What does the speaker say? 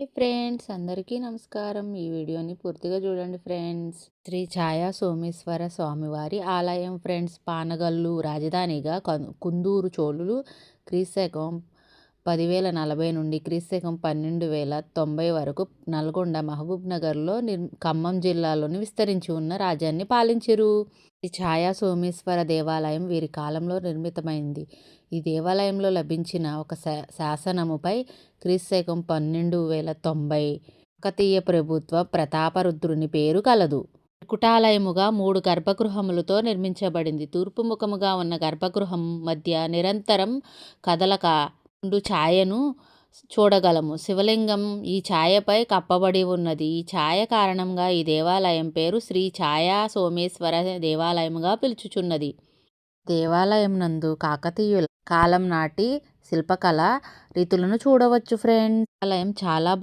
Friends అందరికీ నమస్కారం. ఈ వీడియోని పూర్తిగా చూడండి ఫ్రెండ్స్. శ్రీ ఛాయా సోమేశ్వర స్వామివారి ఆలయం ఫ్రెండ్స్. పానగల్లు రాజధానిగా కుందూరు చోళులు క్రీశకం పదివేల నలభై నుండి క్రీశకం పన్నెండు వేల తొంభై వరకు నల్గొండ మహబూబ్ నగర్లో నిర్ ఖమ్మం జిల్లాలోని విస్తరించి ఉన్న రాజ్యాన్ని పాలించారు. ఈ ఛాయా సోమేశ్వర దేవాలయం వీరి కాలంలో నిర్మితమైంది. ఈ దేవాలయంలో లభించిన ఒక శాసనముపై క్రీస్తకం పన్నెండు వేల తొంభై కాకతీయ ప్రభుత్వ ప్రతాపరుద్రుని పేరు కలదు. కుటాలయముగా మూడు గర్భగృహములతో నిర్మించబడింది. తూర్పు ముఖముగా ఉన్న గర్భగృహం మధ్య నిరంతరం కదలక ఛాయను చూడగలము. శివలింగం ఈ ఛాయపై కప్పబడి ఉన్నది. ఈ ఛాయ కారణంగా ఈ దేవాలయం పేరు శ్రీ ఛాయా సోమేశ్వర దేవాలయముగా పిలుచుచున్నది. దేవాలయం నందు కాకతీయుల కాలం నాటి శిల్పకళ రీతులను చూడవచ్చు ఫ్రెండ్స్. ఆలయం చాలా